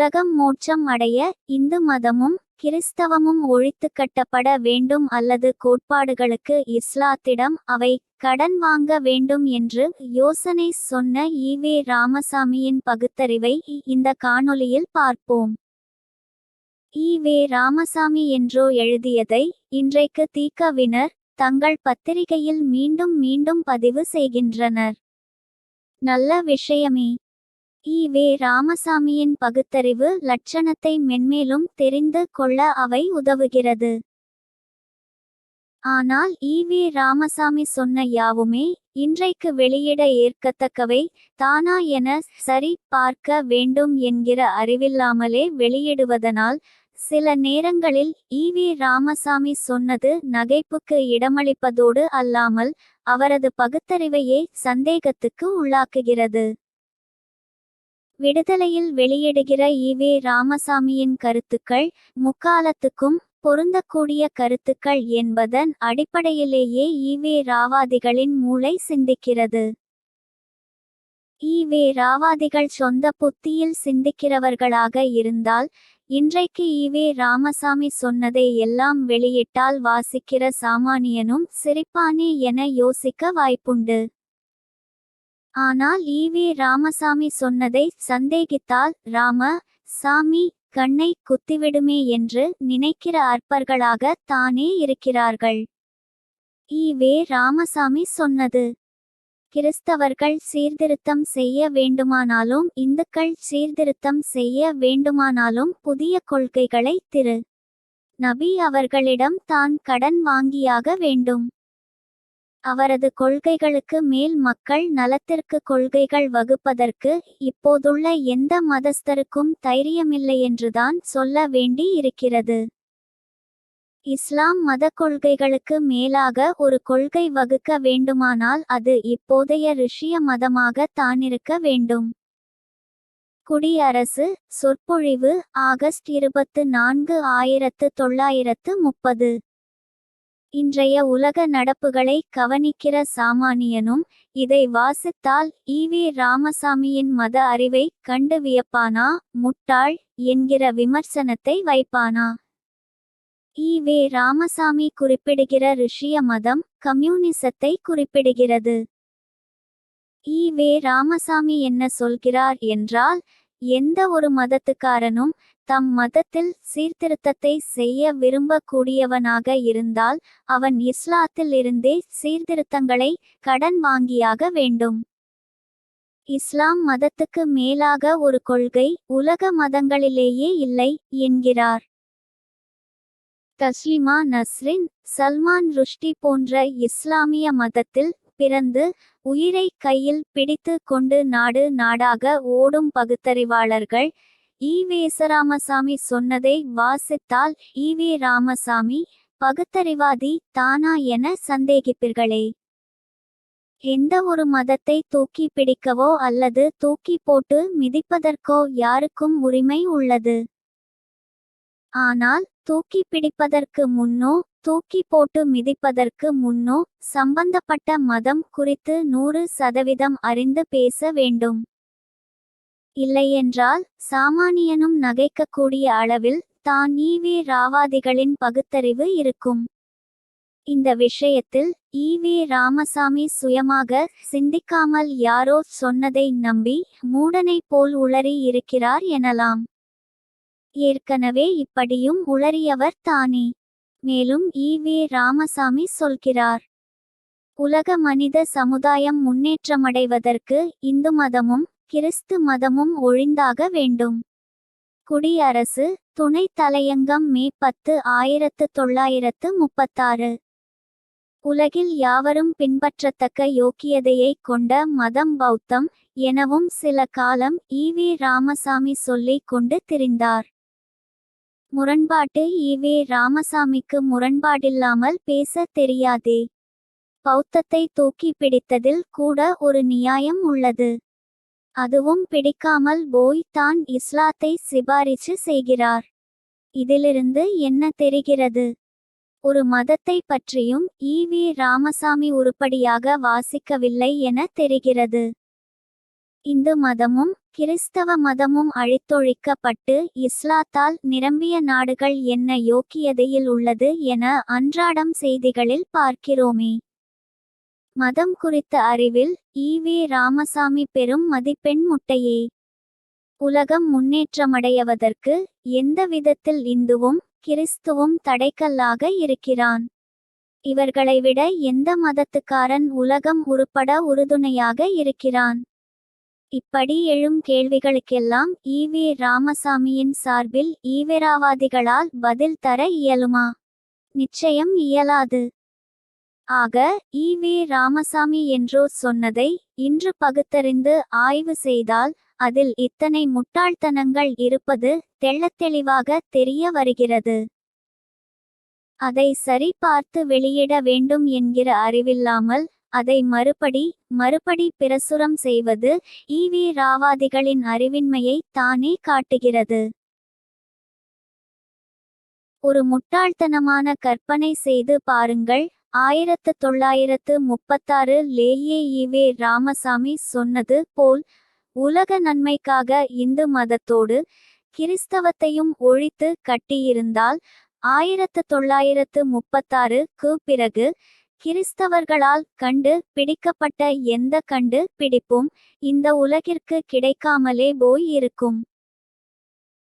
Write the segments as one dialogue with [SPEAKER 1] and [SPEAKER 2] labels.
[SPEAKER 1] உலகம் மோட்சம் அடைய இந்து மதமும் கிறிஸ்தவமும் ஒழித்து கட்டப்பட வேண்டும் அல்லது கோட்பாடுகளுக்கு இஸ்லாத்திடம் அவை கடன் வாங்க வேண்டும் என்று யோசனை சொன்ன ஈவே ராமசாமியின் பகுத்தறிவை இந்த காணொளியில் பார்ப்போம். ஈவே ராமசாமி என்றோ எழுதியதை இன்றைக்கு தீக்கவினர் தங்கள் பத்திரிகையில் மீண்டும் மீண்டும் பதிவு செய்கின்றனர். நல்ல விஷயமே. ஈவே ராமசாமியின் பகுத்தறிவு லட்சணத்தை மென்மேலும் தெரிந்து கொள்ள அவை உதவுகிறது. ஆனால் ஈவே ராமசாமி சொன்ன யாவுமே இன்றைக்கு வெளியிட ஏற்கத்தக்கவை தானா என சரி பார்க்க வேண்டும் என்கிற அறிவில்லாமலே வெளியிடுவதனால் சில நேரங்களில் ஈவி ராமசாமி சொன்னது நகைப்புக்கு இடமளிப்பதோடு அல்லாமல் அவரது பகுத்தறிவையே சந்தேகத்துக்கு உள்ளாக்குகிறது. விடுதலையில் வெளியிடுகிற ஈவே ராமசாமியின் கருத்துக்கள் முக்காலத்துக்கும் பொருந்தக்கூடிய கருத்துக்கள் என்பதன் அடிப்படையிலேயே ஈவே ராவாதிகளின் மூளை சிந்திக்கிறது. ஈவே ராவாதிகள் சொந்த புத்தியில் சிந்திக்கிறவர்களாக இருந்தால் இன்றைக்கு ஈவே ராமசாமி சொன்னதை எல்லாம் வெளியிட்டால் வாசிக்கிற சாமானியனும் சிரிப்பானே என யோசிக்க வாய்ப்புண்டு. ஆனால் ஈவே ராமசாமி சொன்னதை சந்தேகித்தால் ராம சாமி கண்ணை குத்திவிடுமே என்று நினைக்கிற அற்பர்களாக தானே இருக்கிறார்கள். ஈவே ராமசாமி சொன்னது. கிறிஸ்தவர்கள் சீர்திருத்தம் செய்ய வேண்டுமானாலும் இந்துக்கள் சீர்திருத்தம் செய்ய வேண்டுமானாலும் புதிய கொள்கைகளை திரு. நபி அவர்களிடம் தான் கடன் வாங்கியாக வேண்டும். அவரது கொள்கைகளுக்கு மேல் மக்கள் நலத்திற்கு கொள்கைகள் வகுப்பதற்கு இப்போதுள்ள எந்த மதஸ்தருக்கும் தைரியமில்லையென்றுதான் சொல்ல வேண்டி இருக்கிறது இஸ்லாம் மத கொள்கைகளுக்கு மேலாக ஒரு கொள்கை வகுக்க வேண்டுமானால் அது இப்போதைய ரிஷிய மதமாக தானிருக்க வேண்டும். குடியரசு சொற்பொழிவு ஆகஸ்ட் இருபத்து நான்கு ஆயிரத்து தொள்ளாயிரத்து முப்பது. இன்றைய உலக நடப்புகளை கவனிக்கிற சாமானியனும் இதை வாசித்தால் ஈவி ராமசாமியின் மத அறிவை கண்டு வியப்பானா? முட்டாள் என்கிற விமர்சனத்தை வைப்பானா? ஈவே ராமசாமி குறிப்பிடுகிற ரிஷிய மதம் கம்யூனிசத்தை குறிப்பிடுகிறது. ஈவே ராமசாமி என்ன சொல்கிறார் என்றால் எந்த ஒரு மதத்துக்காரனும் தம் மதத்தில் சீர்திருத்தத்தை செய்ய விரும்பக்கூடியவனாக இருந்தால் அவன் இஸ்லாத்தில் இருந்தே சீர்திருத்தங்களை கடன் வாங்கியாக வேண்டும். இஸ்லாம் மதத்துக்கு மேலாக ஒரு கொள்கை உலக மதங்களிலேயே இல்லை என்கிறார். தஸ்லிமா நஸ்ரின் சல்மான் ருஷ்டி போன்ற இஸ்லாமிய மதத்தில் பிறந்து உயிரை கையில் பிடித்து கொண்டு நாடு நாடாக ஓடும் பகுத்தறிவாளர்கள் ஈ ராமசாமி சொன்னதை வாசித்தால் ஈவே ராமசாமி பகுத்தறிவாதி தானா என சந்தேகிப்பீர்களே. எந்த ஒரு மதத்தை தூக்கி பிடிக்கவோ அல்லது தூக்கி போட்டு மிதிப்பதற்கோ யாருக்கும் உரிமை உள்ளது. ஆனால் தூக்கி பிடிப்பதற்கு முன்னோ தூக்கி போட்டு மிதிப்பதற்கு முன்னோ சம்பந்தப்பட்ட மதம் குறித்து நூறு சதவீதம் அறிந்து பேச வேண்டும். இல்லையென்றால் சாமானியனும் நகைக்கக்கூடிய அளவில் தான் ஈவே ராவாதிகளின் பகுத்தறிவு இருக்கும். இந்த விஷயத்தில் ஈவே ராமசாமி சுயமாக சிந்திக்காமல் யாரோ சொன்னதை நம்பி மூடனை போல் உளறி இருக்கிறார் எனலாம். ஏற்கனவே இப்படியும் உளறியவர் தானே. மேலும் ஈவே ராமசாமி சொல்கிறார். உலக மனித சமுதாயம் முன்னேற்றமடைவதற்கு இந்து மதமும் கிறிஸ்து மதமும் ஒழிந்தாக வேண்டும். குடியரசு துணை தலையங்கம் மே. பத்து ஆயிரத்து தொள்ளாயிரத்து முப்பத்தாறு. உலகில் யாவரும் பின்பற்றத்தக்க யோக்கியதையை கொண்ட மதம் பௌத்தம் எனவும் சில காலம் ஈவே ராமசாமி சொல்லிக் கொண்டு திரிந்தார். முரண்பாட்டு ஈவே ராமசாமிக்கு முரண்பாடில்லாமல் பேச தெரியாதே. பௌத்தத்தை தூக்கி பிடித்ததில் கூட ஒரு நியாயம் உள்ளது. அதுவும் பிடிக்காமல் போய் தான் இஸ்லாத்தை சிபாரிசு செய்கிறார். இதிலிருந்து என்ன தெரிகிறது? ஒரு மதத்தை பற்றியும் ஈவி ராமசாமி உருப்படியாக வாசிக்கவில்லை என தெரிகிறது. இந்து மதமும் கிறிஸ்தவ மதமும் அழித்தொழிக்கப்பட்டு இஸ்லாத்தால் நிரம்பிய நாடுகள் என்ன யோக்கியதையில் உள்ளது என அன்றாடம் செய்திகளில் பார்க்கிறோமே. மதம் குறித்த அறிவில் ஈவே ராமசாமி பெரும் மதிப்பெண் முட்டையே. உலகம் முன்னேற்றமடையவதற்கு எந்த விதத்தில் இந்துவும் கிறிஸ்துவும் தடைக்கல்லாக இருக்கிறான். இவர்களை விட எந்த மதத்துக்காரன் உலகம் உருப்பட உறுதுணையாக இருக்கிறான். இப்படி எழும் கேள்விகளுக்கெல்லாம் ஈவே ராமசாமியின் சார்பில் ஈவேராவாதிகளால் பதில் தர இயலுமா? நிச்சயம் இயலாது. ஆக ஈவே ராமசாமி என்றோ சொன்னதை இன்று பகுத்தறிந்து ஆய்வு செய்தால் அதில் இத்தனை முட்டாள்தனங்கள் இருப்பது தெள்ளத்தெளிவாக தெரிய வருகிறது. அதை சரி பார்த்து வெளியிட வேண்டும் என்கிற அறிவில்லாமல் அதை மறுபடி மறுபடி பிரசுரம் செய்வது ஈவி ராவாதிகளின் அறிவின்மையை தானே காட்டுகிறது. ஒரு முட்டாள்தனமான கற்பனை செய்து பாருங்கள் ஆயிரத்து தொள்ளாயிரத்து முப்பத்தாறு லேயே ஈவே ராமசாமி சொன்னது போல் உலக நன்மைக்காக இந்து மதத்தோடு கிறிஸ்தவத்தையும் ஒழித்து கட்டியிருந்தால் ஆயிரத்து தொள்ளாயிரத்து முப்பத்தாறுக்கு பிறகு கிறிஸ்தவர்களால் கண்டு பிடிக்கப்பட்ட எந்த கண்டு பிடிப்பும் இந்த உலகிற்கு கிடைக்காமலே போய் இருக்கும்.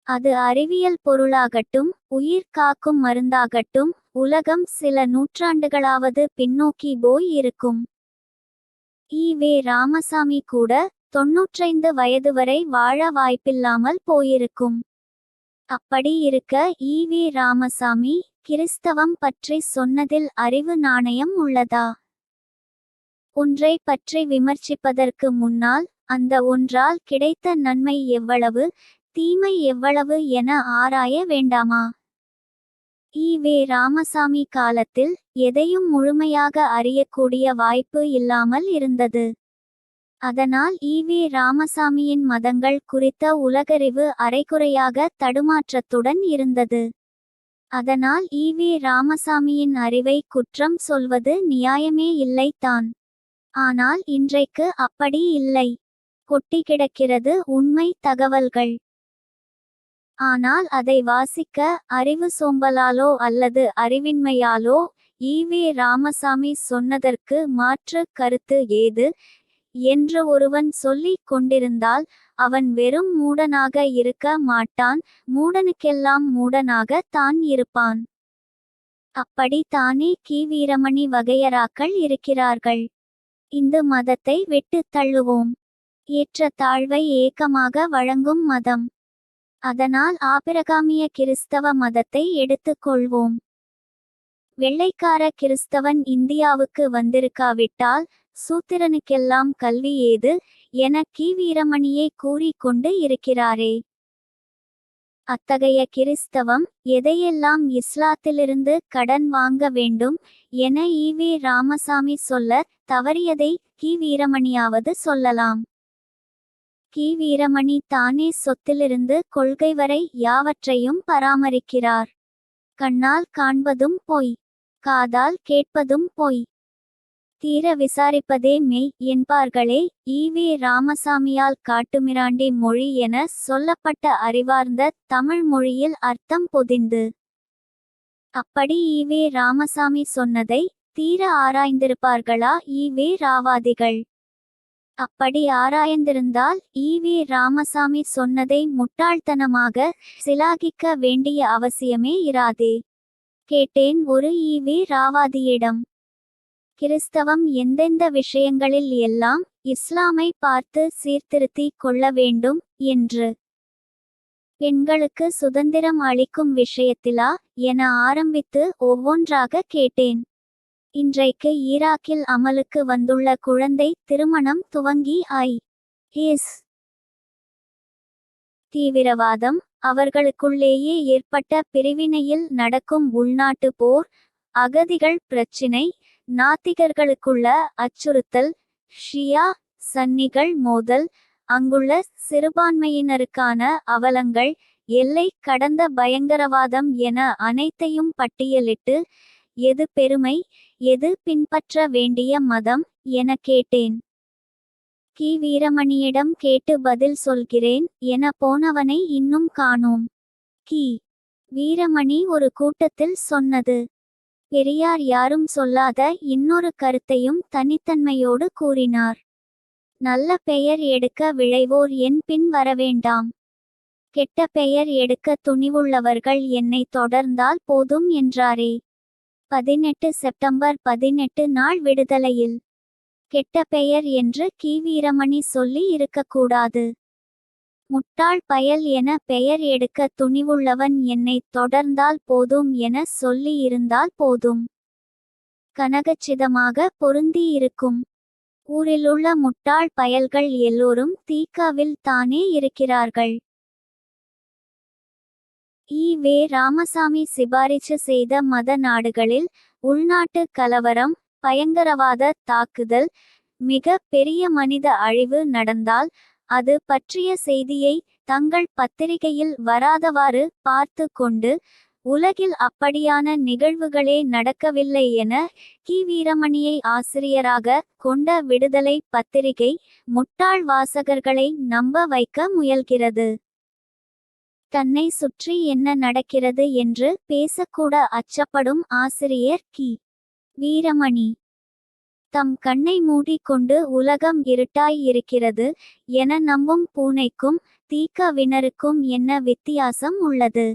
[SPEAKER 1] அது அறிவியல் பொருளாகட்டும் உயிர் காக்கும் மருந்தாகட்டும் உலகம் சில நூற்றாண்டுகளாவது பின்னோக்கி போய் இருக்கும். ஈ வே. ராமசாமி கூட தொன்னூற்றைந்து வயது வரை வாழ வாய்ப்பில்லாமல் போயிருக்கும். அப்படி இருக்க ஈ வி. ராமசாமி கிறிஸ்தவம் பற்றி சொன்னதில் அறிவு நாணயம் உள்ளதா? ஒன்றை பற்றி விமர்சிப்பதற்கு முன்னால் அந்த ஒன்றால் கிடைத்த நன்மை எவ்வளவு தீமை எவ்வளவு என ஆராய வேண்டாமா? ஈ வே. ராமசாமி காலத்தில் எதையும் முழுமையாக அறியக்கூடிய வாய்ப்பு இல்லாமல் இருந்தது. அதனால் ஈ வி. ராமசாமியின் மதங்கள் குறித்த உலகறிவு அரைக்குறையாக தடுமாற்றத்துடன் இருந்தது. அதனால் ஈவி வி. ராமசாமியின் அறிவை குற்றம் சொல்வது நியாயமே இல்லை தான். ஆனால் இன்றைக்கு அப்படி இல்லை. கொட்டி கிடக்கிறது உண்மை தகவல்கள். ஆனால் அதை வாசிக்க அறிவு சோம்பலாலோ அல்லது அறிவின்மையாலோ ஈ வி. ராமசாமி சொன்னதற்கு மாற்று கருத்து ஏது என்று ஒருவன் சொல்லிக் கொண்டிருந்தால் அவன் வெறும் மூடனாக இருக்க மாட்டான் மூடனுக்கெல்லாம் மூடனாக தான் இருப்பான். அப்படி தானே கி வீரமணி வகையராக்கள் இருக்கிறார்கள். இந்து மதத்தை விட்டு தள்ளுவோம். ஏற்ற தாழ்வை ஏக்கமாக வழங்கும் மதம். அதனால் ஆபிரகாமிய கிறிஸ்தவ மதத்தை எடுத்துக்கொள்வோம் வெள்ளைக்கார கிறிஸ்தவன் இந்தியாவுக்கு வந்திருக்காவிட்டால் சூத்திரனுக்கெல்லாம் கல்வி ஏது என கி. வீரமணியே கூறிக்கொண்டு இருக்கிறாரே. அத்தகைய கிறிஸ்தவம் எதையெல்லாம் இஸ்லாத்திலிருந்து கடன் வாங்க வேண்டும் என ஈவி ராமசாமி சொல்ல தவறியதை கி. வீரமணியாவது சொல்லலாம். கி. வீரமணி தானே சொத்திலிருந்து கொள்கை வரை யாவற்றையும் பராமரிக்கிறார். கண்ணால் காண்பதும் பொய். காதால் கேட்பதும் பொய். தீர விசாரிப்பதே மெய் என்பார்களே ஈவி ராமசாமியால் காட்டுமிராண்டி மொழி என சொல்லப்பட்ட அறிவார்ந்த தமிழ் மொழியில் அர்த்தம் பொதிந்து. அப்படி ஈவே ராமசாமி சொன்னதை தீர ஆராய்ந்திருப்பார்களா ஈவே ராவாதிகள்? அப்படி ஆராய்ந்திருந்தால் ஈவி ராமசாமி சொன்னதை முட்டாள்தனமாக சிலாகிக்க வேண்டிய அவசியமே இராதே. கேட்டேன் ஒரு ஈவி ராவாதியிடம். கிறிஸ்தவம் எந்தெந்த விஷயங்களில் எல்லாம் இஸ்லாமை பார்த்து சீர்திருத்தி கொள்ள வேண்டும் என்று பெண்களுக்கு சுதந்திரம் அளிக்கும் விஷயத்திலா என ஆரம்பித்து ஒவ்வொன்றாக கேட்டேன். இன்றைக்கு ஈராக்கில் அமலுக்கு வந்துள்ள குழந்தை திருமணம் துவங்கி ஐ எஸ். தீவிரவாதம் அவர்களுக்குள்ளேயே ஏற்பட்ட பிரிவினையில் நடக்கும் உள்நாட்டு போர் அகதிகள் பிரச்சினை நாத்திகர்களுக்குள்ள அச்சுறுத்தல் ஷியா சன்னிகள் மோதல் அங்குள்ள சிறுபான்மையினருக்கான அவலங்கள் எல்லை கடந்த பயங்கரவாதம் என அனைத்தையும் பட்டியலிட்டு எது பெருமை எது பின்பற்ற வேண்டிய மதம் என கேட்டேன். கி. வீரமணியிடம் கேட்டு பதில் சொல்கிறேன் என போனவனை இன்னும் காணோம். கி. வீரமணி ஒரு கூட்டத்தில் சொன்னது. பெரியார் யாரும் சொல்லாத இன்னொரு கருத்தையும் தனித்தன்மையோடு கூறினார். நல்ல பெயர் எடுக்க விழைவோர் என் பின் வரவேண்டாம். கெட்ட பெயர் எடுக்க துணிவுள்ளவர்கள் என்னை தொடர்ந்தால் போதும் என்றாரே. பதினெட்டு செப்டம்பர் பதினெட்டு நாள் விடுதலையில். கெட்ட பெயர் என்று கி வீரமணி சொல்லி இருக்கக்கூடாது. முட்டாள் பயல் என பெயர் எடுக்க துணிவுள்ளவன் என்னை தொடர்ந்தால் போதும் என சொல்லி இருந்தால் போதும். கனகச்சிதமாக பொருந்தியிருக்கும் ஊரிலுள்ள முட்டாள் பயல்கள் எல்லோரும் தீக்காவில் தானே இருக்கிறார்கள். ஈ வே. ராமசாமி சிபாரிசு செய்த மத நாடுகளில் உள்நாட்டு கலவரம் பயங்கரவாத தாக்குதல் மிக பெரிய மனித அழிவு நடந்தால் அது பற்றிய செய்தியை தங்கள் பத்திரிகையில் வராதவாறு பார்த்து கொண்டு உலகில் அப்படியான நிகழ்வுகளே நடக்கவில்லை என கி. வீரமணியை ஆசிரியராக கொண்ட விடுதலை பத்திரிகை முட்டாள் வாசகர்களை நம்ப வைக்க முயல்கிறது. தன்னை சுற்றி என்ன நடக்கிறது என்று பேசக்கூட அச்சப்படும் ஆசிரியர் கி. வீரமணி. தம் கண்ணை மூடிக்கொண்டு உலகம் இருட்டாய் இருக்கிறது என நம்பும் பூனைக்கும் தீக்கவினருக்கும் என்ன வித்தியாசம் உள்ளது?